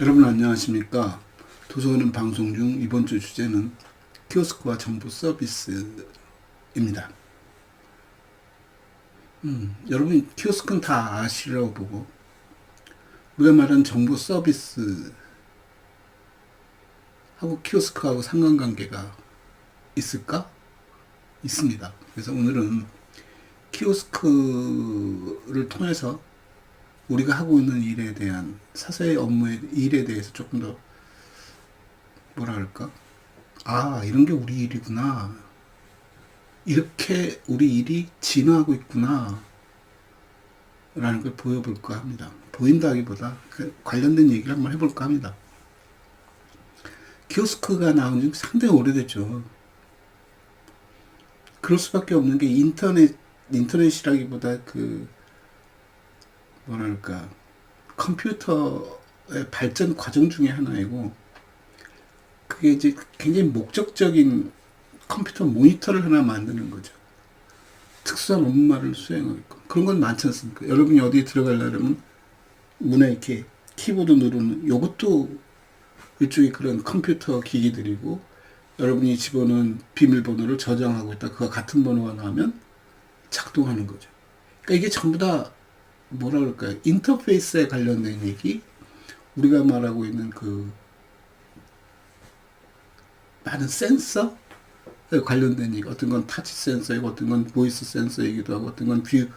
여러분 안녕하십니까? 도서관은 방송 중 이번 주 주제는 키오스크와 정보 서비스입니다. 음, 여러분 키오스크는 다 아시라고 보고 우리가 말하는 정보 서비스 하고 키오스크하고 상관관계가 있을까? 있습니다. 그래서 오늘은 키오스크를 통해서 우리가 하고 있는 일에 대한 사사의 업무의 일에 대해서 조금 더 뭐라 할까? 아, 이런 게 우리 일이구나. 이렇게 우리 일이 진화하고 있구나. 라는 걸 보여볼까 합니다. 보인다기보다 그 관련된 얘기를 한번 해볼까 합니다. 키오스크가 나온 지 상당히 오래됐죠. 그럴 수밖에 없는 게 인터넷, 인터넷이라기보다 그 뭐랄까 컴퓨터의 발전 과정 중에 하나이고 그게 이제 굉장히 목적적인 컴퓨터 모니터를 하나 만드는 거죠. 특수한 업무를 수행하게끔 그런 건 많지 않습니까? 여러분이 어디에 들어가려면 문에 이렇게 키보드 누르는 요것도 일종의 그런 컴퓨터 기기들이고 여러분이 집어넣은 비밀번호를 저장하고 있다. 그와 같은 번호가 나오면 작동하는 거죠. 그러니까 이게 전부 다 뭐라 그럴까요? 인터페이스에 관련된 얘기, 우리가 말하고 있는 그 많은 센서에 관련된 얘기, 어떤 건 타치 센서이고, 어떤 건 보이스 센서이기도 하고, 어떤 건 뷰,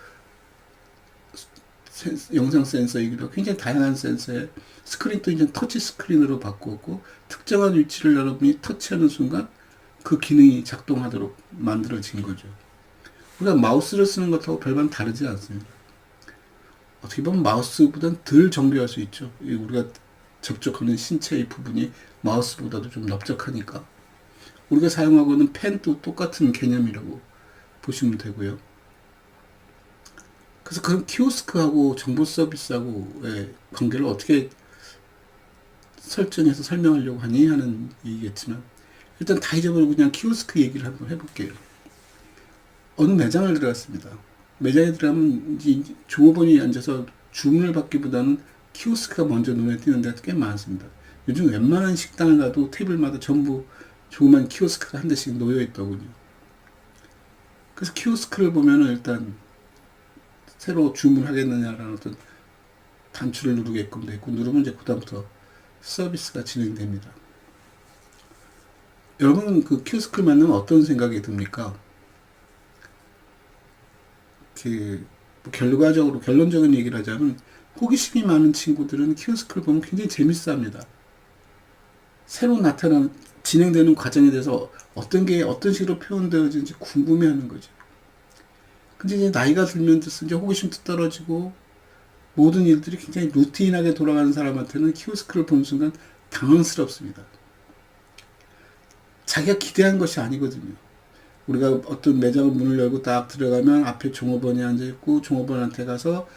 센서, 영상 센서이기도 하고, 굉장히 다양한 센서에 스크린도 이제 터치 스크린으로 바꾸었고, 특정한 위치를 여러분이 터치하는 순간 그 기능이 작동하도록 만들어진 거죠. 우리가 마우스를 쓰는 것하고 별반 다르지 않습니다. 어떻게 보면 마우스보다는 덜 정교할 수 있죠. 우리가 접촉하는 신체의 부분이 마우스보다도 좀 넓적하니까. 우리가 사용하고 있는 펜도 똑같은 개념이라고 보시면 되고요. 그래서 그런 키오스크하고 정보 서비스하고의 관계를 어떻게 설정해서 설명하려고 하니 하는 얘기겠지만 일단 다 잊어버리고 그냥 키오스크 얘기를 한번 해볼게요. 어느 매장을 들어갔습니다. 매장에 들어가면 이제 종업원이 앉아서 주문을 받기보다는 키오스크가 먼저 눈에 띄는 데가 꽤 많습니다. 요즘 웬만한 식당을 가도 테이블마다 전부 조그만 키오스크가 한 대씩 놓여 있더군요. 그래서 키오스크를 보면은 일단 새로 주문하겠느냐라는 어떤 단추를 누르게끔 돼 있고 누르면 이제 그다음부터 서비스가 진행됩니다. 여러분 그 키오스크를 만나면 어떤 생각이 듭니까? 그 결과적으로 결론적인 얘기를 하자면 호기심이 많은 친구들은 키오스크를 보면 굉장히 재밌어합니다. 새로 나타난 진행되는 과정에 대해서 어떤 게 어떤 식으로 표현되어지는지 궁금해하는 거죠. 근데 이제 나이가 들면 이제 호기심도 떨어지고 모든 일들이 굉장히 루틴하게 돌아가는 사람한테는 키오스크를 보는 순간 당황스럽습니다. 자기가 기대한 것이 아니거든요. 우리가 어떤 매장을 문을 열고 딱 들어가면 앞에 종업원이 앉아 있고 종업원한테 가서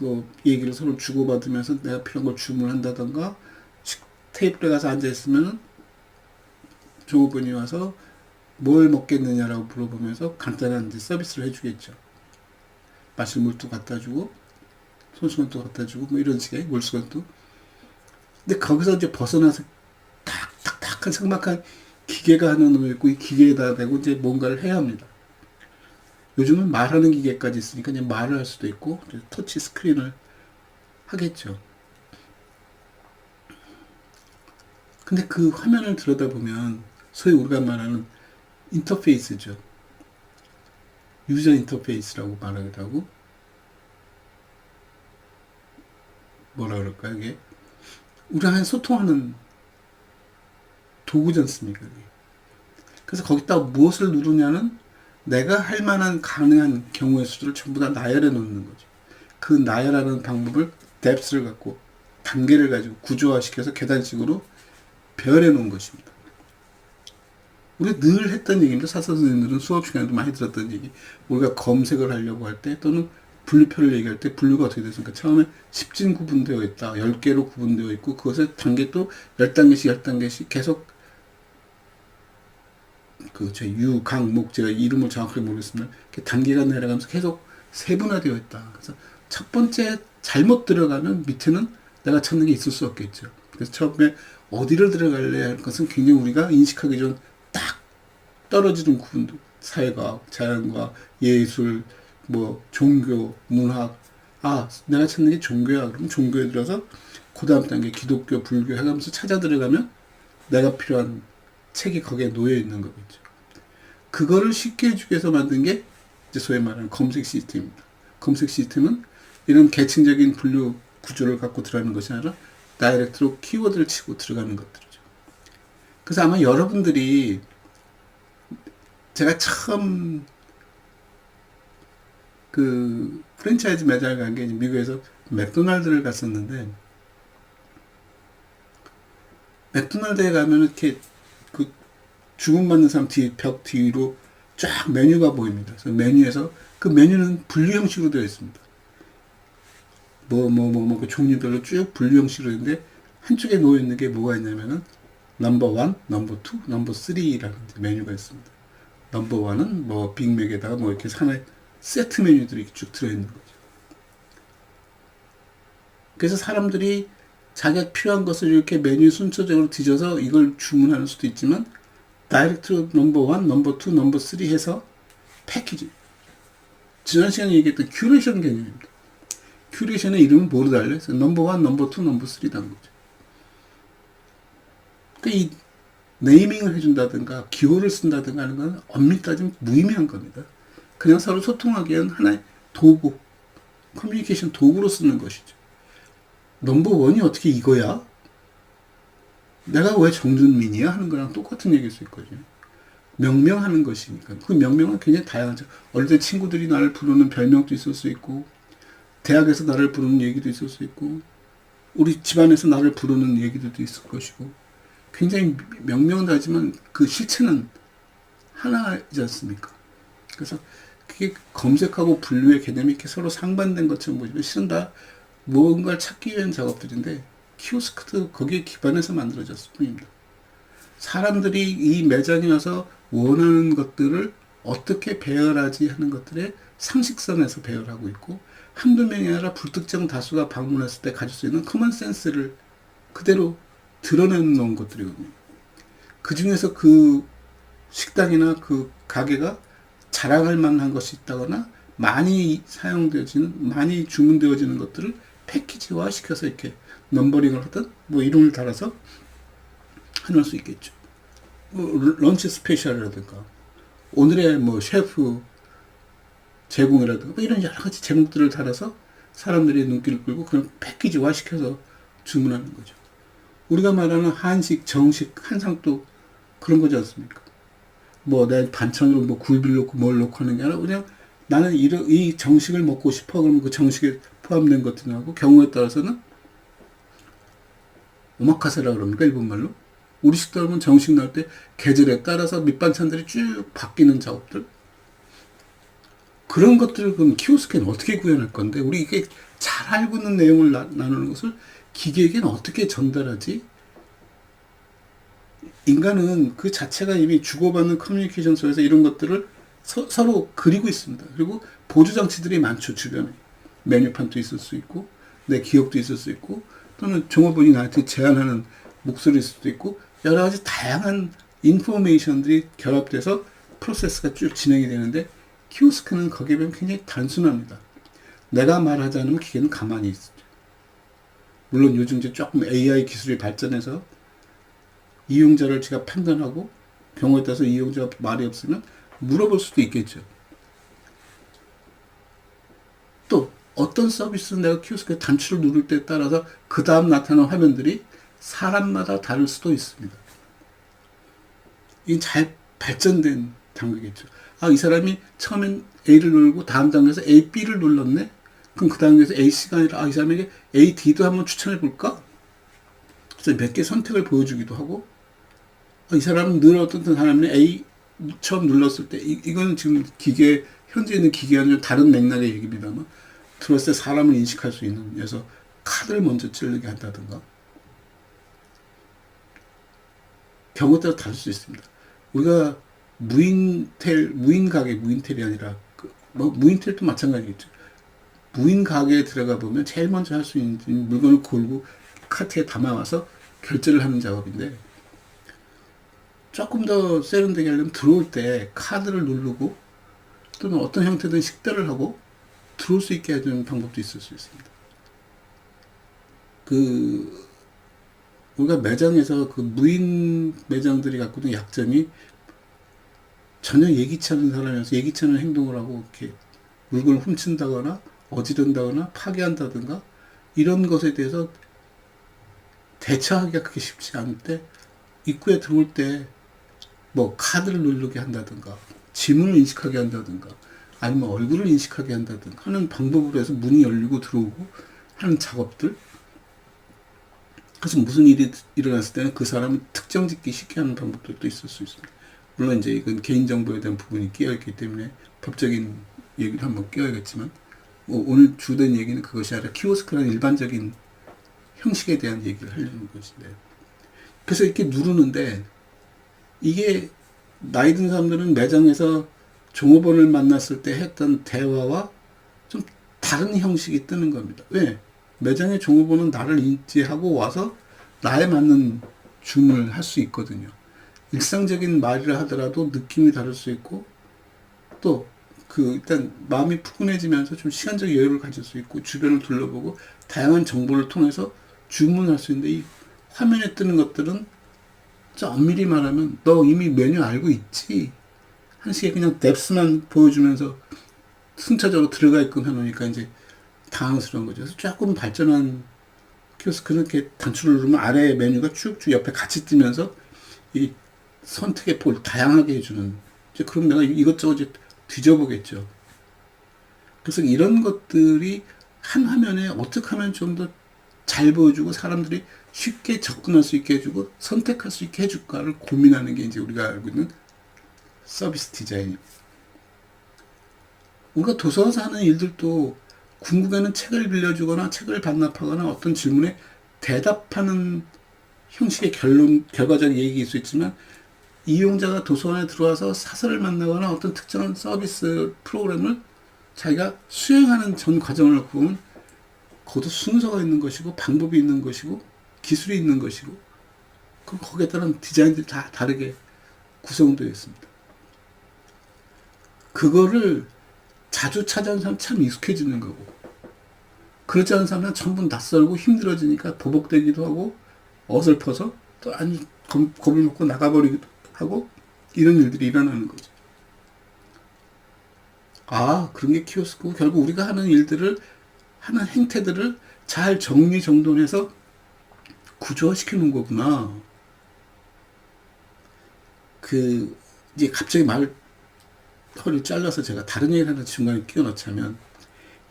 뭐 얘기를 서로 주고받으면서 내가 필요한 걸 주문한다던가 테이블에 가서 앉아 있으면 종업원이 와서 뭘 먹겠느냐라고 물어보면서 간단한 이제 서비스를 해주겠죠. 마실 물도 갖다 주고 손수건도 갖다 주고 뭐 이런 식의 물수건도. 근데 거기서 이제 벗어나서 탁탁탁한 상막한 기계가 하나 놓여있고 이 기계에다 대고 이제 뭔가를 해야 합니다. 요즘은 말하는 기계까지 있으니까 그냥 말을 할 수도 있고 터치 스크린을 하겠죠. 근데 그 화면을 들여다보면 소위 우리가 말하는 인터페이스죠. 유저 인터페이스라고 말하기도 하고 뭐라 그럴까 이게 우리랑 소통하는 도구지 않습니까? 그래서 거기다 무엇을 누르냐는 내가 할 만한 가능한 경우의 수를 전부 다 나열해 놓는 거죠. 그 나열하는 방법을 뎁스를 갖고 단계를 가지고 구조화시켜서 계단식으로 배열해 놓은 것입니다. 우리가 늘 했던 얘기입니다. 사사 선생님들은 수업 시간에도 많이 들었던 얘기. 우리가 검색을 하려고 할 때 또는 분류표를 얘기할 때 분류가 어떻게 됐습니까? 처음에 10진 구분되어 있다. 10개로 구분되어 있고 그것의 단계 또 10단계씩 10단계씩 계속 그제 유, 강, 목 제가 이름을 정확하게 모르겠으면 단계가 내려가면서 계속 세분화되어 있다. 그래서 첫 번째 잘못 들어가면 밑에는 내가 찾는 게 있을 수 없겠죠. 그래서 처음에 어디를 들어갈래 할 것은 굉장히 우리가 인식하기 전 딱 떨어지는 구분도 사회과학, 자연과학, 예술, 뭐 종교, 문학 아 내가 찾는 게 종교야 그럼 종교에 들어서 그 다음 단계 기독교, 불교 해가면서 찾아 들어가면 내가 필요한 책이 거기에 놓여 있는 거겠죠. 그거를 쉽게 해주기 위해서 만든 게 이제 소위 말하는 검색 시스템입니다. 검색 시스템은 이런 계층적인 분류 구조를 갖고 들어가는 것이 아니라 다이렉트로 키워드를 치고 들어가는 것들이죠. 그래서 아마 여러분들이 제가 처음 그 프랜차이즈 매장을 간 게 미국에서 맥도날드를 갔었는데 맥도날드에 가면 이렇게 그 주문받는 사람 뒤, 벽 뒤로 쫙 메뉴가 보입니다. 그래서 메뉴에서 그 메뉴는 분류 형식으로 되어 있습니다. 뭐, 뭐, 뭐, 뭐, 그 종류별로 쭉 분류 형식으로 있는데 한쪽에 놓여 있는 게 뭐가 있냐면은 넘버 원, 넘버 투, 넘버 쓰리라는 메뉴가 있습니다. 넘버 원은 뭐 빅맥에다가 뭐 이렇게 하나의 세트 메뉴들이 쭉 들어있는 거죠. 그래서 사람들이 자기가 필요한 것을 이렇게 메뉴 순서적으로 뒤져서 이걸 주문하는 수도 있지만 다이렉트 넘버 원, 넘버 투, 넘버 쓰리 해서 패키지. 지난 시간에 얘기했던 큐레이션 개념입니다. 큐레이션의 이름은 뭐로 달려? 넘버 원, 넘버 투, 넘버 쓰리라는 거죠. 그러니까 이 네이밍을 해준다든가 기호를 쓴다든가 하는 건 엄밀히 따지면 무의미한 겁니다. 그냥 서로 소통하기 위한 하나의 도구, 커뮤니케이션 도구로 쓰는 것이죠. 넘버 원이 어떻게 이거야? 내가 왜 정준민이야? 하는 거랑 똑같은 얘기일 수 있거든요. 명명하는 것이니까. 그 명명은 굉장히 다양하죠. 어릴 때 친구들이 나를 부르는 별명도 있을 수 있고, 대학에서 나를 부르는 얘기도 있을 수 있고, 우리 집안에서 나를 부르는 얘기들도 있을 것이고, 굉장히 명명은 다지만 그 실체는 하나이지 않습니까? 그래서 그게 검색하고 분류의 개념이 이렇게 서로 상반된 것처럼 보이지만 실은 다 무언가를 찾기 위한 작업들인데 키오스크도 거기에 기반해서 만들어졌을 뿐입니다. 사람들이 이 매장에 와서 원하는 것들을 어떻게 배열하지 하는 것들의 상식선에서 배열하고 있고 한두 명이 아니라 불특정 다수가 방문했을 때 가질 수 있는 커먼 센스를 그대로 드러내놓은 것들이거든요. 그 중에서 그 식당이나 그 가게가 자랑할 만한 것이 있다거나 많이 사용되어지는, 많이 주문되어지는 것들을 패키지화 시켜서 이렇게 넘버링을 하든 뭐 이름을 달아서 해놓을 수 있겠죠. 뭐 런치 스페셜이라든가 오늘의 뭐 셰프 제공이라든가 뭐 이런 여러 가지 제목들을 달아서 사람들이 눈길을 끌고 그런 패키지화 시켜서 주문하는 거죠. 우리가 말하는 한식, 정식, 한상도 그런 거지 않습니까? 뭐, 내 반찬으로 뭐 굴비를 넣고 뭘 넣고 하는 게 아니라 그냥 나는 이, 이 정식을 먹고 싶어. 그러면 그 정식에 포함된 것도 나고 경우에 따라서는 오마카세라 그럽니까? 일본말로? 우리 식당은 정식 나올 때 계절에 따라서 밑반찬들이 쭉 바뀌는 작업들. 그런 것들을 그럼 키오스크는 어떻게 구현할 건데, 우리 이게 잘 알고 있는 내용을 나, 나누는 것을 기계에게는 어떻게 전달하지? 인간은 그 자체가 이미 주고받는 커뮤니케이션 속에서 이런 것들을 서, 로 그리고 있습니다. 그리고 보조 장치들이 많죠 주변에 메뉴판도 있을 수 있고 내 기억도 있을 수 있고 또는 종업원이 나한테 제안하는 목소리일 수도 있고 여러 가지 다양한 인포메이션들이 결합돼서 프로세스가 쭉 진행이 되는데 키오스크는 거기에 비하면 굉장히 단순합니다. 내가 말하지 않으면 기계는 가만히 있죠. 물론 요즘 이제 조금 AI 기술이 발전해서 이용자를 제가 판단하고 경우에 따라서 이용자가 말이 없으면 물어볼 수도 있겠죠. 또 어떤 서비스는 내가 키오스크에 단추를 누를 때 따라서 그 다음 나타나는 화면들이 사람마다 다를 수도 있습니다. 이 잘 발전된 단계겠죠. 아, 이 사람이 처음엔 A를 누르고 다음 단계에서 A, B를 눌렀네? 그럼 그 단계에서 A, C가 아니라, 아, 이 사람에게 A, D도 한번 추천해 볼까? 그래서 몇 개 선택을 보여주기도 하고, 아, 이 사람은 늘 어떤 사람이 A 처음 눌렀을 때, 이, 이거는 지금 기계, 현재 있는 기계와는 좀 다른 맥락의 얘기입니다만, 들었을 때 사람을 인식할 수 있는, 그래서 카드를 먼저 찌르게 한다든가, 경우에 따라 다를 수 있습니다. 우리가 무인텔, 무인 가게, 무인텔이 아니라, 그, 뭐, 무인텔도 마찬가지겠죠. 무인 가게에 들어가 보면 제일 먼저 할 수 있는 물건을 고르고 카트에 담아와서 결제를 하는 작업인데 조금 더 세련되게 하려면 들어올 때 카드를 누르고 또는 어떤 형태든 식별을 하고 들어올 수 있게 해주는 방법도 있을 수 있습니다. 그 우리가 매장에서 그 무인 매장들이 갖고 있는 약점이 전혀 예기치 않은 사람이어서 예기치 않은 행동을 하고 이렇게 물건을 훔친다거나 어지른다거나 파괴한다든가 이런 것에 대해서 대처하기가 그렇게 쉽지 않을 때 입구에 들어올 때 뭐 카드를 누르게 한다든가 지문을 인식하게 한다든가 아니면 얼굴을 인식하게 한다든가 하는 방법으로 해서 문이 열리고 들어오고 하는 작업들 그래서 무슨 일이 일어났을 때는 그 사람을 특정 짓기 쉽게 하는 방법들도 있을 수 있습니다. 물론 이제 이건 개인정보에 대한 부분이 끼어있기 때문에 법적인 얘기를 한번 끼워야겠지만 뭐 오늘 주된 얘기는 그것이 아니라 키오스크라는 일반적인 형식에 대한 얘기를 하려는 것인데 그래서 이렇게 누르는데 이게 나이 든 사람들은 매장에서 종업원을 만났을 때 했던 대화와 좀 다른 형식이 뜨는 겁니다. 왜? 매장의 종업원은 나를 인지하고 와서 나에 맞는 주문을 할 수 있거든요. 일상적인 말이라 하더라도 느낌이 다를 수 있고 또 그 일단 마음이 푸근해지면서 좀 시간적 여유를 가질 수 있고 주변을 둘러보고 다양한 정보를 통해서 주문할 수 있는데 이 화면에 뜨는 것들은 저 엄밀히 말하면 너 이미 메뉴 알고 있지 한 식의 그냥 뎁스만 보여주면서 순차적으로 들어가 있끔 해놓으니까 이제 당황스러운 거죠. 그래서 조금 발전한 키오스크는 이렇게 단추를 누르면 아래 메뉴가 쭉쭉 옆에 같이 뜨면서 이 선택의 폭을 다양하게 해주는 이제 그럼 내가 이것저것 이제 뒤져보겠죠. 그래서 이런 것들이 한 화면에 어떻게 하면 좀 더 잘 보여주고 사람들이 쉽게 접근할 수 있게 해주고 선택할 수 있게 해줄까를 고민하는 게 이제 우리가 알고 있는 서비스 디자인입니다. 우리가 도서관에서 하는 일들도 궁극에는 책을 빌려주거나 책을 반납하거나 어떤 질문에 대답하는 형식의 결론, 결과적인 얘기일 수 있지만 이용자가 도서관에 들어와서 사설을 만나거나 어떤 특정한 서비스 프로그램을 자기가 수행하는 전 과정을 보면 거기도 순서가 있는 것이고 방법이 있는 것이고 기술이 있는 것이고 그 거기에 따른 디자인들이 다 다르게 구성되어 있습니다. 그거를 자주 찾아오는 사람 참 익숙해지는 거고 그렇지 않은 사람은 전부 낯설고 힘들어지니까 보복되기도 하고 어설퍼서 또 아니 겁, 겁을 먹고 나가버리기도 하고 이런 일들이 일어나는 거죠. 아 그런 게 키오스크고 결국 우리가 하는 일들을 하는 행태들을 잘 정리정돈해서 구조화시켜 놓은 거구나. 그 이제 갑자기 말 허리 잘라서 제가 다른 얘기를 하나 중간에 끼워 넣자면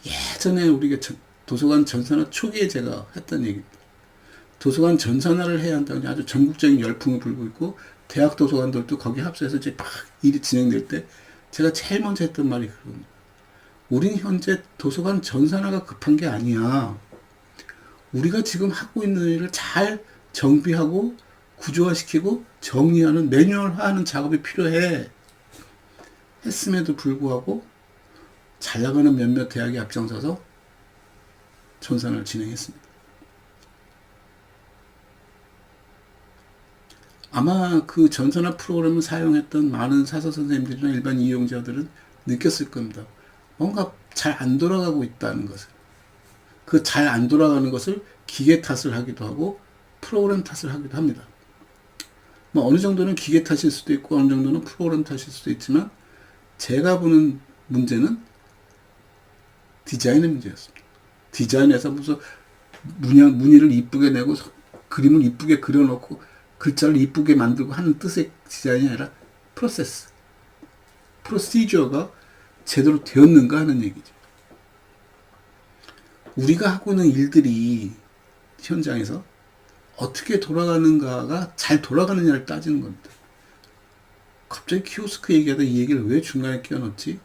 예전에 우리가 도서관 전산화 초기에 제가 했던 얘기입니다. 도서관 전산화를 해야 한다는 아주 전국적인 열풍을 불고 있고 대학 도서관들도 거기 합세해서 이제 막 일이 진행될 때 제가 제일 먼저 했던 말이 그겁니다. 우린 현재 도서관 전산화가 급한 게 아니야. 우리가 지금 하고 있는 일을 잘 정비하고 구조화시키고 정리하는 매뉴얼화하는 작업이 필요해. 했음에도 불구하고 잘 나가는 몇몇 대학이 앞장서서 전산을 진행했습니다. 아마 그 전산화 프로그램을 사용했던 많은 사서 선생님들이나 일반 이용자들은 느꼈을 겁니다. 뭔가 잘 안 돌아가고 있다는 것을. 그 잘 안 돌아가는 것을 기계 탓을 하기도 하고 프로그램 탓을 하기도 합니다. 뭐 어느 정도는 기계 탓일 수도 있고 어느 정도는 프로그램 탓일 수도 있지만 제가 보는 문제는 디자인의 문제였습니다. 디자인에서 무슨 문양, 무늬를 이쁘게 내고 그림을 이쁘게 그려놓고 글자를 이쁘게 만들고 하는 뜻의 디자인이 아니라 프로세스, 프로시저가 제대로 되었는가 하는 얘기죠. 우리가 하고 있는 일들이 현장에서 어떻게 돌아가는가가 잘 돌아가느냐를 따지는 겁니다. 갑자기 키오스크 얘기하다 이 얘기를 왜 중간에 끼워넣지?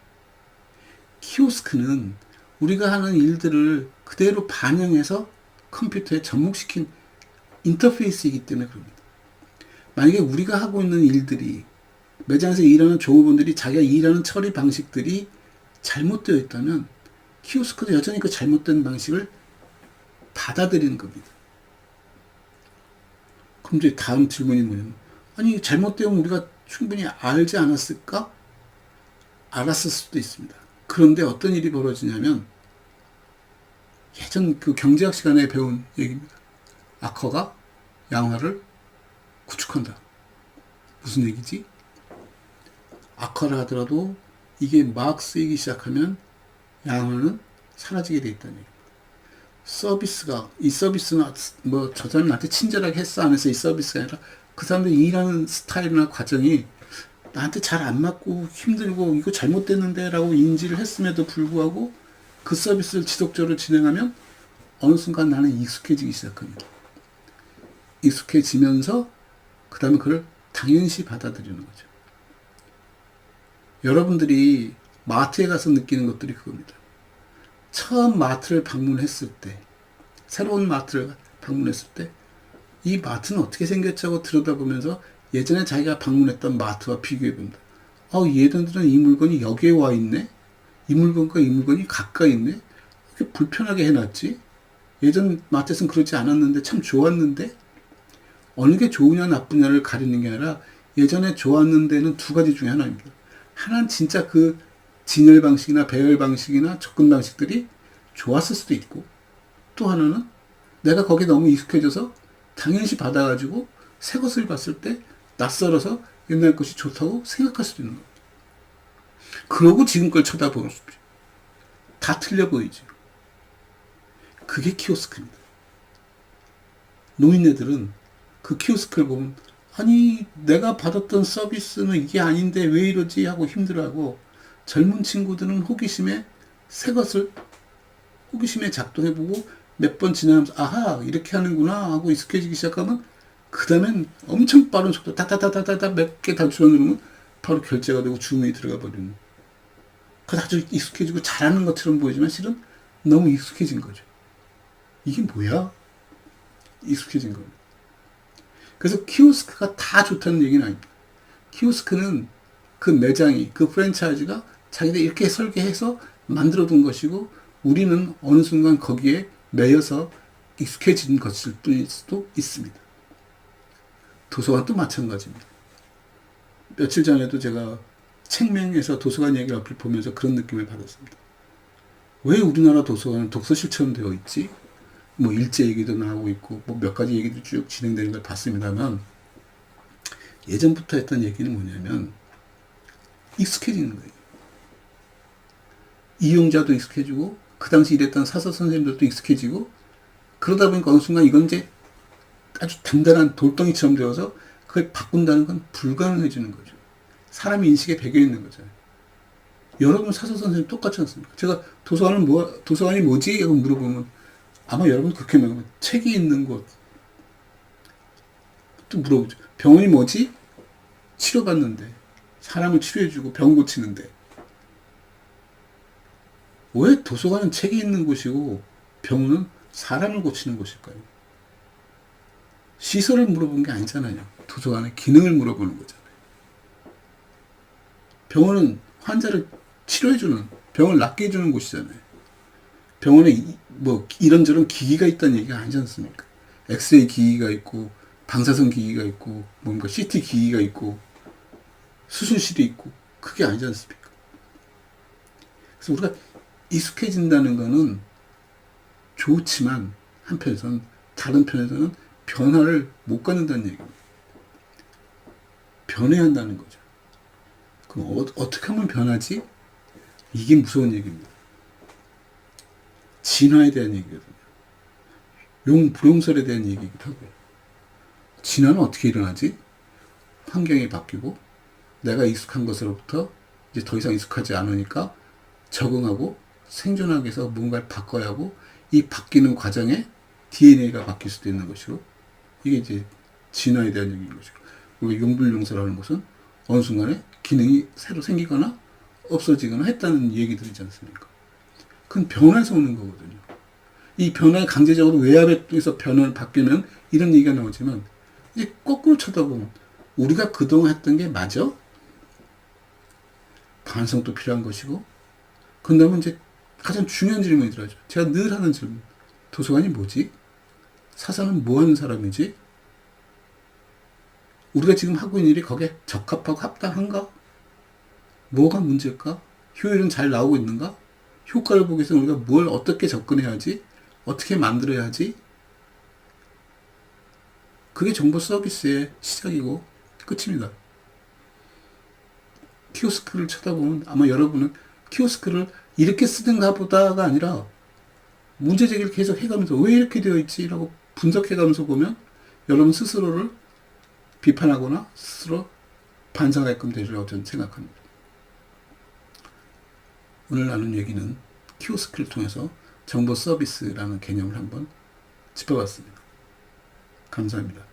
키오스크는 우리가 하는 일들을 그대로 반영해서 컴퓨터에 접목시킨 인터페이스이기 때문에 그럽니다. 만약에 우리가 하고 있는 일들이 매장에서 일하는 종업원들이 자기가 일하는 처리 방식들이 잘못되어 있다면 키오스크도 여전히 그 잘못된 방식을 받아들이는 겁니다. 그럼 이제 다음 질문이 뭐냐면, 아니, 잘못되면 우리가 충분히 알지 않았을까? 알았을 수도 있습니다. 그런데 어떤 일이 벌어지냐면, 예전 그 경제학 시간에 배운 얘기입니다. 악어가 양화를 구축한다. 무슨 얘기지? 악화를 하더라도 이게 막 쓰이기 시작하면 양화는 사라지게 돼 있다는 얘기입니다. 서비스가 이 서비스는 뭐저 사람이 나한테 친절하게 했어 안 했어 이 서비스가 아니라 그 사람들이 일하는 스타일이나 과정이 나한테 잘 안 맞고 힘들고 이거 잘못됐는데 라고 인지를 했음에도 불구하고 그 서비스를 지속적으로 진행하면 어느 순간 나는 익숙해지기 시작합니다. 익숙해지면서 그 다음에 그걸 당연시 받아들이는 거죠. 여러분들이 마트에 가서 느끼는 것들이 그겁니다. 처음 마트를 방문했을 때, 새로운 마트를 방문했을 때, 이 마트는 어떻게 생겼지 하고 들여다보면서 예전에 자기가 방문했던 마트와 비교해 봅니다. 아, 얘네들은 이 물건이 여기에 와 있네? 이 물건과 이 물건이 가까이 있네? 이렇게 불편하게 해놨지? 예전 마트에서는 그러지 않았는데 참 좋았는데? 어느 게 좋으냐 나쁘냐를 가리는 게 아니라 예전에 좋았는 데는 두 가지 중에 하나입니다. 하나는 진짜 그 진열 방식이나 배열 방식이나 접근 방식들이 좋았을 수도 있고 또 하나는 내가 거기에 너무 익숙해져서 당연시 받아가지고 새 것을 봤을 때 낯설어서 옛날 것이 좋다고 생각할 수도 있는 겁니다. 그러고 지금 걸 쳐다보십시오. 다 틀려 보이죠. 그게 키오스크입니다. 노인네들은 그 키오스크를 보면 아니 내가 받았던 서비스는 이게 아닌데 왜 이러지 하고 힘들어하고 젊은 친구들은 호기심에 새 것을 호기심에 작동해보고 몇 번 지나면서 아하 이렇게 하는구나 하고 익숙해지기 시작하면 그 다음엔 엄청 빠른 속도 다다다다다다 몇개다 주워누르면 바로 결제가 되고 주문이 들어가 버리는 그 아주 익숙해지고 잘하는 것처럼 보이지만 실은 너무 익숙해진 거죠. 이게 뭐야? 익숙해진 겁니다. 그래서 키오스크가 다 좋다는 얘기는 아닙니다. 키오스크는 그 매장이, 그 프랜차이즈가 자기들 이렇게 설계해서 만들어 둔 것이고 우리는 어느 순간 거기에 매여서 익숙해진 것일 수도 있습니다. 도서관도 마찬가지입니다. 며칠 전에도 제가 책명에서 도서관 얘기를 얼핏 보면서 그런 느낌을 받았습니다. 왜 우리나라 도서관은 독서 실처럼 되어 있지? 뭐 일제 얘기도 나오고 있고 뭐 몇 가지 얘기도 쭉 진행되는 걸 봤습니다만 예전부터 했던 얘기는 뭐냐면 익숙해지는 거예요. 이용자도 익숙해지고 그 당시 일했던 사서 선생님들도 익숙해지고 그러다 보니까 어느 순간 이건 이제 아주 단단한 돌덩이처럼 되어서 그걸 바꾼다는 건 불가능해지는 거죠. 사람 인식에 배겨 있는 거잖아요. 여러분 사서 선생님 똑같지 않습니까? 제가 도서관은 뭐 도서관이 뭐지? 하고 물어보면 아마 여러분 그렇게 말하면 책이 있는 곳. 또 물어보죠. 병원이 뭐지? 치료받는데. 사람을 치료해주고 병 고치는데. 왜 도서관은 책이 있는 곳이고 병원은 사람을 고치는 곳일까요? 시설을 물어본 게 아니잖아요. 도서관의 기능을 물어보는 거잖아요. 병원은 환자를 치료해주는, 병을 낫게 해주는 곳이잖아요. 병원에 뭐 이런저런 기기가 있다는 얘기가 아니지 않습니까? 엑스레이 기기가 있고 방사선 기기가 있고 뭔가 CT 기기가 있고 수술실이 있고 그게 아니지 않습니까? 그래서 우리가 익숙해진다는 거는 좋지만 한편에서는 다른 편에서는 변화를 못 갖는다는 얘기입니다. 변해야 한다는 거죠. 그럼 어, 어떻게 하면 변하지? 이게 무서운 얘기입니다. 진화에 대한 얘기거든요. 용, 불용설에 대한 얘기이기도 하고요. 진화는 어떻게 일어나지? 환경이 바뀌고, 내가 익숙한 것으로부터 이제 더 이상 익숙하지 않으니까 적응하고 생존하기 위해서 뭔가를 바꿔야 하고, 이 바뀌는 과정에 DNA가 바뀔 수도 있는 것이고, 이게 이제 진화에 대한 얘기인 것이고, 우리가 용불용설하는 것은 어느 순간에 기능이 새로 생기거나 없어지거나 했다는 얘기들이지 않습니까? 그건 변화에서 오는 거거든요. 이 변화에 강제적으로 외압에 의해서 변화를 바뀌면 이런 얘기가 나오지만 이제 거꾸로 쳐다보면 우리가 그동안 했던 게 맞아? 반성도 필요한 것이고 그다음에 이제 가장 중요한 질문이 들어죠. 제가 늘 하는 질문. 도서관이 뭐지? 사사는 뭐 하는 사람이지? 우리가 지금 하고 있는 일이 거기에 적합하고 합당한가? 뭐가 문제일까? 효율은 잘 나오고 있는가? 효과를 보기 위해서 우리가 뭘 어떻게 접근해야지? 어떻게 만들어야지? 그게 정보 서비스의 시작이고 끝입니다. 키오스크를 쳐다보면 아마 여러분은 키오스크를 이렇게 쓰든가 보다가 아니라 문제 제기를 계속 해가면서 왜 이렇게 되어 있지라고 분석해가면서 보면 여러분 스스로를 비판하거나 스스로 반성하게끔 되리라고 저는 생각합니다. 오늘 나눈 얘기는 키오스크를 통해서 정보 서비스라는 개념을 한번 짚어봤습니다. 감사합니다.